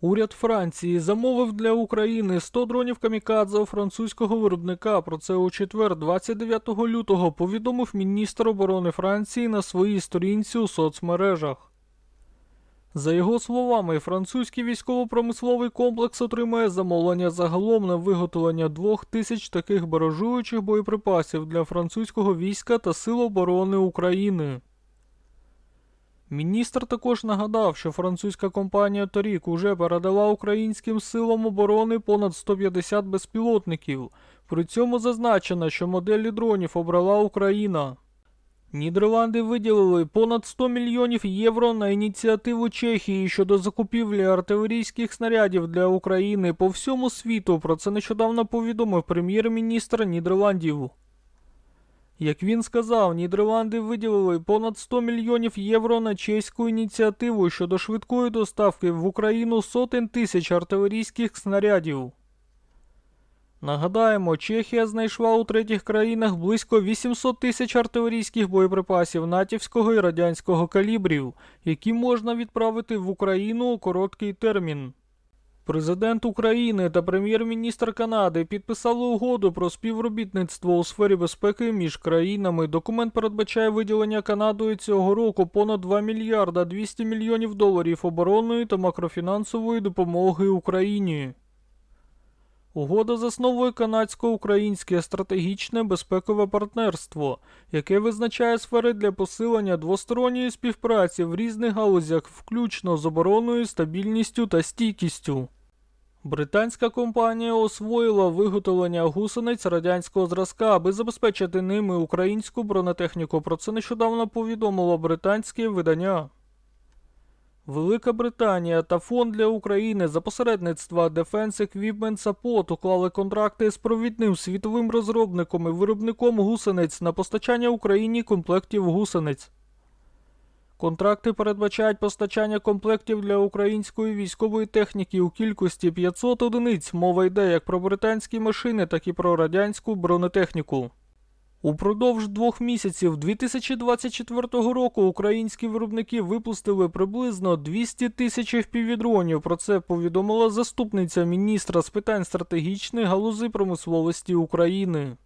Уряд Франції замовив для України 100 дронів камікадзе у французького виробника. Про це у четвер, 29 лютого, повідомив міністр оборони Франції на своїй сторінці у соцмережах. За його словами, французький військово-промисловий комплекс отримає замовлення загалом на виготовлення двох тисяч таких баражуючих боєприпасів для французького війська та Сил оборони України. Міністр також нагадав, що французька компанія торік уже передала українським силам оборони понад 150 безпілотників. При цьому зазначено, що моделі дронів обрала Україна. Нідерланди виділили понад 100 мільйонів євро на ініціативу Чехії щодо закупівлі артилерійських снарядів для України по всьому світу. Про це нещодавно повідомив прем'єр-міністр Нідерландів. Як він сказав, Нідерланди виділили понад 100 мільйонів євро на чеську ініціативу щодо швидкої доставки в Україну сотень тисяч артилерійських снарядів. Нагадаємо, Чехія знайшла у третіх країнах близько 800 тисяч артилерійських боєприпасів натівського і радянського калібрів, які можна відправити в Україну у короткий термін. Президент України та прем'єр-міністр Канади підписали угоду про співробітництво у сфері безпеки між країнами. Документ передбачає виділення Канадою цього року понад 2 мільярда 200 мільйонів доларів оборонної та макрофінансової допомоги Україні. Угода засновує канадсько-українське стратегічне безпекове партнерство, яке визначає сфери для посилення двосторонньої співпраці в різних галузях, включно з обороною, стабільністю та стійкістю. Британська компанія освоїла виготовлення гусениць радянського зразка, аби забезпечити ними українську бронетехніку. Про це нещодавно повідомило британське видання. Велика Британія та Фонд для України за посередництва Defense Equipment Support уклали контракти з провідним світовим розробником і виробником гусениць на постачання Україні комплектів гусениць. Контракти передбачають постачання комплектів для української військової техніки у кількості 500 одиниць. Мова йде як про британські машини, так і про радянську бронетехніку. Упродовж двох місяців 2024 року українські виробники випустили приблизно 200 тисяч FPV-дронів. Про це повідомила заступниця міністра з питань стратегічної галузи промисловості України.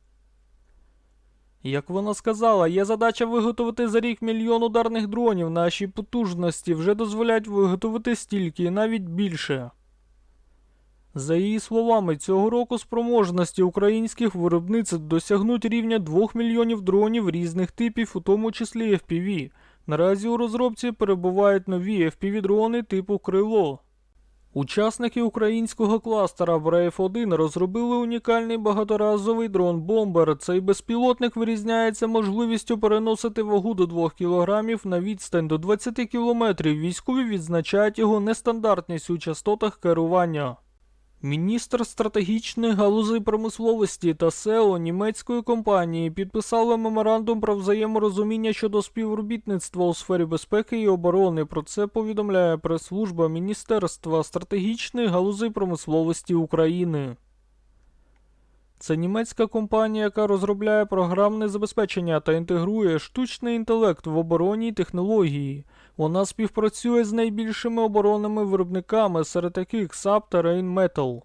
Як вона сказала, є задача виготовити за рік мільйон ударних дронів. Наші потужності вже дозволяють виготовити стільки і навіть більше. За її словами, цього року спроможності українських виробниць досягнуть рівня 2 мільйонів дронів різних типів, у тому числі FPV. Наразі у розробці перебувають нові FPV-дрони типу Крило. Учасники українського кластера Brave 1 розробили унікальний багаторазовий дрон Бомбер. Цей безпілотник вирізняється можливістю переносити вагу до 2 кг на відстань до 20 км. Військові відзначають його нестандартність у частотах керування. Міністр стратегічної галузи промисловості та СЕО німецької компанії підписали меморандум про взаєморозуміння щодо співробітництва у сфері безпеки і оборони. Про це повідомляє прес-служба Міністерства стратегічної галузи промисловості України. Це німецька компанія, яка розробляє програмне забезпечення та інтегрує штучний інтелект в оборонній технології. Вона співпрацює з найбільшими оборонними виробниками, серед яких SAP та Rheinmetall.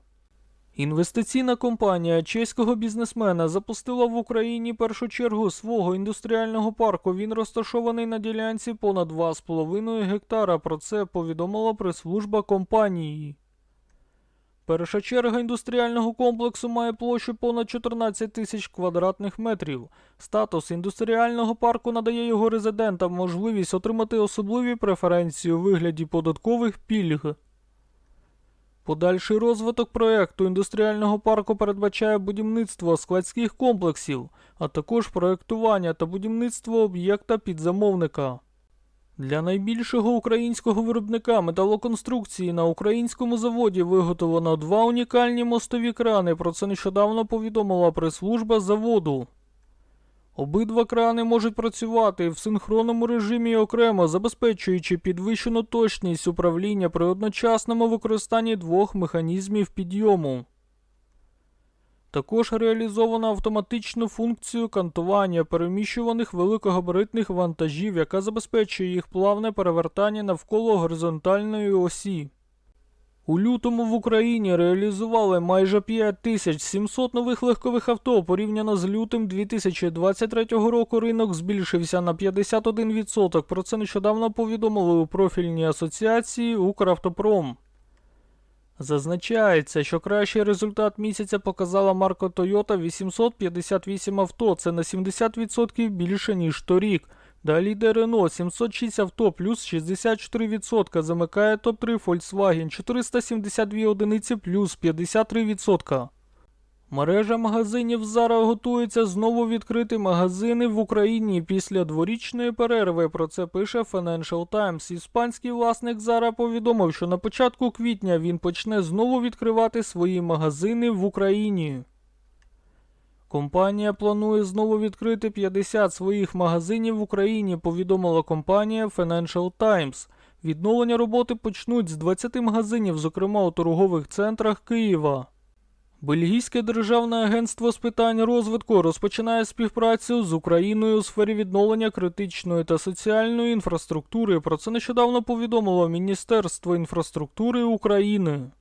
Інвестиційна компанія чеського бізнесмена запустила в Україні першу чергу свого індустріального парку. Він розташований на ділянці понад 2,5 гектара. Про це повідомила прес-служба компанії. Перша черга індустріального комплексу має площу понад 14 тисяч квадратних метрів. Статус індустріального парку надає його резидентам можливість отримати особливі преференції у вигляді податкових пільг. Подальший розвиток проекту індустріального парку передбачає будівництво складських комплексів, а також проектування та будівництво об'єкта підзамовника. Для найбільшого українського виробника металоконструкції на українському заводі виготовлено два унікальні мостові крани. Про це нещодавно повідомила прес-служба заводу. Обидва крани можуть працювати в синхронному режимі окремо, забезпечуючи підвищену точність управління при одночасному використанні двох механізмів підйому. Також реалізовано автоматичну функцію кантування переміщуваних великогабаритних вантажів, яка забезпечує їх плавне перевертання навколо горизонтальної осі. У лютому в Україні реалізували майже 5700 нових легкових авто. Порівняно з лютим 2023 року ринок збільшився на 51%. Про це нещодавно повідомили у профільній асоціації Укравтопром. Зазначається, що кращий результат місяця показала марка Toyota 858 авто. Це на 70% більше, ніж торік. Далі йде Renault 706 авто плюс 64%. Замикає топ-3 Volkswagen 472 одиниці плюс 53%. Мережа магазинів Zara готується знову відкрити магазини в Україні після дворічної перерви. Про це пише Financial Times. Іспанський власник Zara повідомив, що на початку квітня він почне знову відкривати свої магазини в Україні. Компанія планує знову відкрити 50 своїх магазинів в Україні, повідомила компанія Financial Times. Відновлення роботи почнуть з 20 магазинів, зокрема у торгових центрах Києва. Бельгійське державне агентство з питань розвитку розпочинає співпрацю з Україною у сфері відновлення критичної та соціальної інфраструктури. Про це нещодавно повідомило Міністерство інфраструктури України.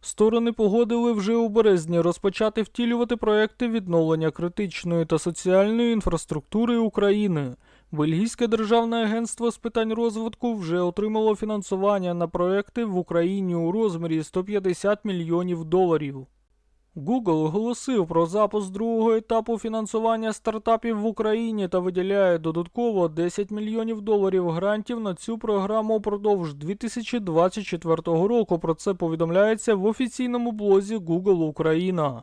Сторони погодили вже у березні розпочати втілювати проекти відновлення критичної та соціальної інфраструктури України. Бельгійське державне агентство з питань розвитку вже отримало фінансування на проекти в Україні у розмірі 150 мільйонів доларів. Google оголосив про запуск другого етапу фінансування стартапів в Україні та виділяє додатково 10 мільйонів доларів грантів на цю програму упродовж 2024 року. Про це повідомляється в офіційному блозі Google Україна.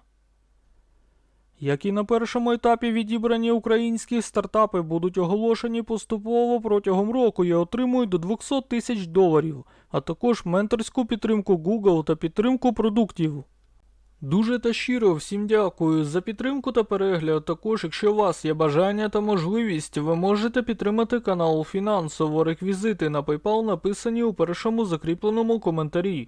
Як і на першому етапі відібрані українські стартапи будуть оголошені поступово протягом року і отримують до 200 тисяч доларів, а також менторську підтримку Google та підтримку продуктів. Дуже та щиро всім дякую за підтримку та перегляд. Також, якщо у вас є бажання та можливість, ви можете підтримати канал фінансово. Реквізити на PayPal написані у першому закріпленому коментарі.